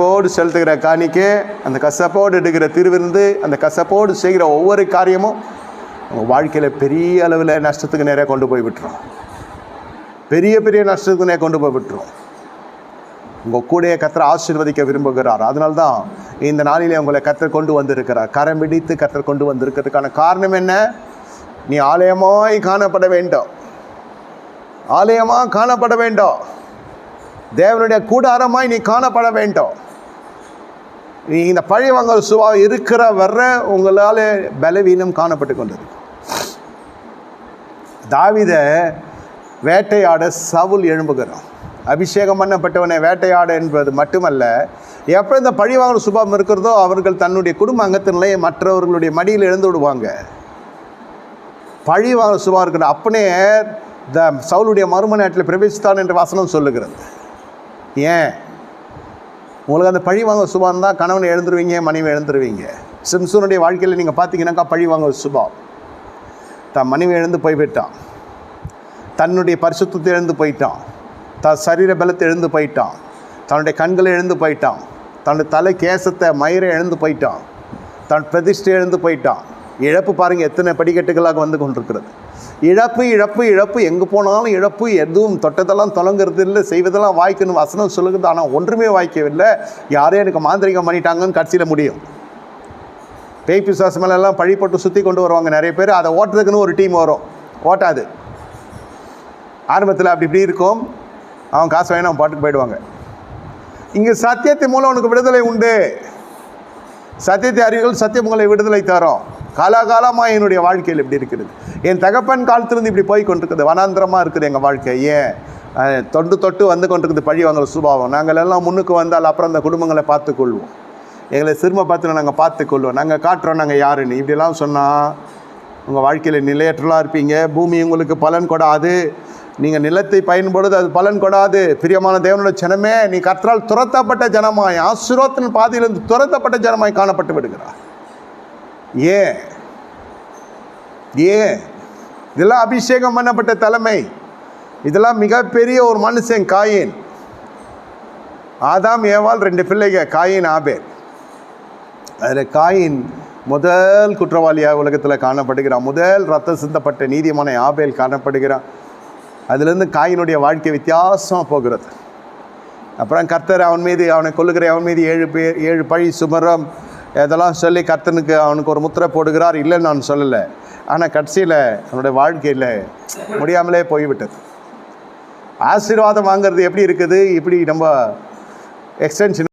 கசப்போடு செலுத்துகிற காணிக்கை அந்த கசப்போடு எடுக்கிற திருவிருந்து அந்த கசப்போடு செய்கிற ஒவ்வொரு காரியமும் உங்கள் வாழ்க்கையில் பெரிய அளவில் நஷ்டத்துக்கு நிறையா கொண்டு போய் விட்டுரும். பெரிய பெரிய நஷ்டத்துக்கு நேராக கொண்டு போய் விட்டுரும். உங்கள் கூடைய கத்தரை ஆசீர்வதிக்க விரும்புகிறார். அதனால தான் இந்த நாளிலே உங்களை கத்தர் கொண்டு வந்திருக்கிறார். கரம் பிடித்து கத்தர் கொண்டு வந்திருக்கிறதுக்கான காரணம் என்ன? நீ ஆலயமாய் காணப்பட வேண்டும். ஆலயமாக காணப்பட வேண்டும். தேவனுடைய கூடாரமாய் நீ காணப்பட வேண்டும். இந்த பழி வாங்கல் சுவா இருக்கிற வர்ற உங்களால் பலவீனம் காணப்பட்டு கொண்டது. தாவித வேட்டையாட சவுல் எழும்புகிறான். அபிஷேகம் பண்ணப்பட்டவனை வேட்டையாட என்பது மட்டுமல்ல எப்போ இந்த பழிவாங்கல் சுபாவம் இருக்கிறதோ அவர்கள் தன்னுடைய குடும்ப அங்கத்தினாலே மற்றவர்களுடைய மடியில் எழுந்து விடுவாங்க. பழிவாங்கல் சுபாவம் இருக்கிற அப்பனே த சவுளுடைய மறுமனையாட்டில் பிரவேசித்தான் என்ற வசனம் சொல்லுகிறது. ஏன்? உங்களுக்கு அந்த பழி வாங்க சுபாவம் தான் கணவனை எழுந்துருவீங்க மனைவி எழுந்துருவீங்க. சிம்சனுடைய வாழ்க்கையில் நீங்கள் பார்த்தீங்கன்னாக்கா பழி வாங்க சுபாவம். தன் மனைவி எழுந்து போய்விட்டான் தன்னுடைய பரிசுத்தத்தை எழுந்து போயிட்டான். தன் சரீர பலத்தை எழுந்து போயிட்டான். தன்னுடைய கண்களை எழுந்து போயிட்டான். தன்னுடைய தலை கேசத்தை மயிரை எழுந்து போயிட்டான். தன் பிரதிஷ்டை எழுந்து போயிட்டான். இழப்பு பாருங்கள் எத்தனை படிக்கட்டுகளாக வந்து கொண்டிருக்கிறது. இழப்பு இழப்பு இழப்பு எங்கே போனாலும் இழப்பு எதுவும் தொட்டதெல்லாம் தொடங்குறது இல்லை செய்வதெல்லாம் வாய்க்கணும் வசனம் சொல்லுகிறது ஆனால் ஒன்றுமே வாய்க்கவில்லை. யாரையும் எனக்கு மாந்திரிகம் பண்ணிட்டாங்கன்னு கடைசியில் முடியும். பேய் பிசாசு மேலெல்லாம் பழி போட்டு சுற்றி கொண்டு வருவாங்க நிறைய பேர். அதை ஓட்டுறதுக்குன்னு ஒரு டீம் வரும். ஓட்டாது. ஆரம்பத்தில் அப்படி இப்படி இருக்கும். அவன் காசு வேணும் அவன் பாட்டுக்கு போயிடுவாங்க. இங்கே சத்தியத்தின் மூலம் உனக்கு விடுதலை உண்டு. சத்தியத்தை அறிவுகள் சத்தியம் உங்களை விடுதலை தரும். காலாகாலமாக என்னுடைய வாழ்க்கையில் இப்படி இருக்கிறது. என் தகப்பன் காலத்திலிருந்து இப்படி போய் கொண்டிருக்குது வனாந்திரமாக இருக்குது எங்கள் வாழ்க்கை. ஏன்? தொண்டு தொட்டு வந்து கொண்டிருக்குது பழி வாங்குற சுபாவம். நாங்கள் எல்லாம் முன்னுக்கு வந்தால் அப்புறம் அந்த குடும்பங்களை பார்த்துக்கொள்வோம். எங்களை சிறும பார்த்து நாங்கள் பார்த்துக்கொள்வோம். நாங்கள் காட்டுறோம் நாங்கள் யாருன்னு. இப்படிலாம் சொன்னால் உங்கள் வாழ்க்கையில் நிலையற்றலாக இருப்பீங்க. பூமி உங்களுக்கு பலன் கொடாது. நீங்கள் நிலத்தை பயன்படுது அது பலன் கொடாது. பிரியமான தேவனோட ஜனமே நீ கற்றால் துரத்தப்பட்ட ஜனமாய் ஆசுரோத்தின் பாதையிலிருந்து துரத்தப்பட்ட ஜனமாய் காணப்பட்டு விடுகிறார் ஏன் ஏன் இதெல்லாம் அபிஷேகம் பண்ணப்பட்ட தலைமை. இதெல்லாம் மிகப்பெரிய ஒரு மனுஷன் காயின். ஆதாம் ஏவால் ரெண்டு பிள்ளைங்க காயின் ஆபேல். அதில் காயின் முதல் குற்றவாளியாக உலகத்தில் காணப்படுகிறான். முதல் ரத்தம் சிந்தப்பட்ட நீதிமான ஆபேல் காணப்படுகிறான். அதுலேருந்து காயினுடைய வாழ்க்கை வித்தியாசமாக போகிறது. அப்புறம் கர்த்தர் அவன் மீது அவனை கொள்ளுகிற அவன் மீது ஏழு பேர் ஏழு பழி சுமரம். இதெல்லாம் சொல்லி கர்த்தனுக்கு அவனுக்கு ஒரு முத்திரை போடுகிறார் இல்லைன்னு நான் சொல்லலை. ஆனால் கடைசியில் அவனுடைய வாழ்க்கையில் முடியாமலே போய்விட்டது. ஆசீர்வாதம் வாங்குறது எப்படி இருக்குது? இப்படி நம்ம எக்ஸ்டென்ஷன்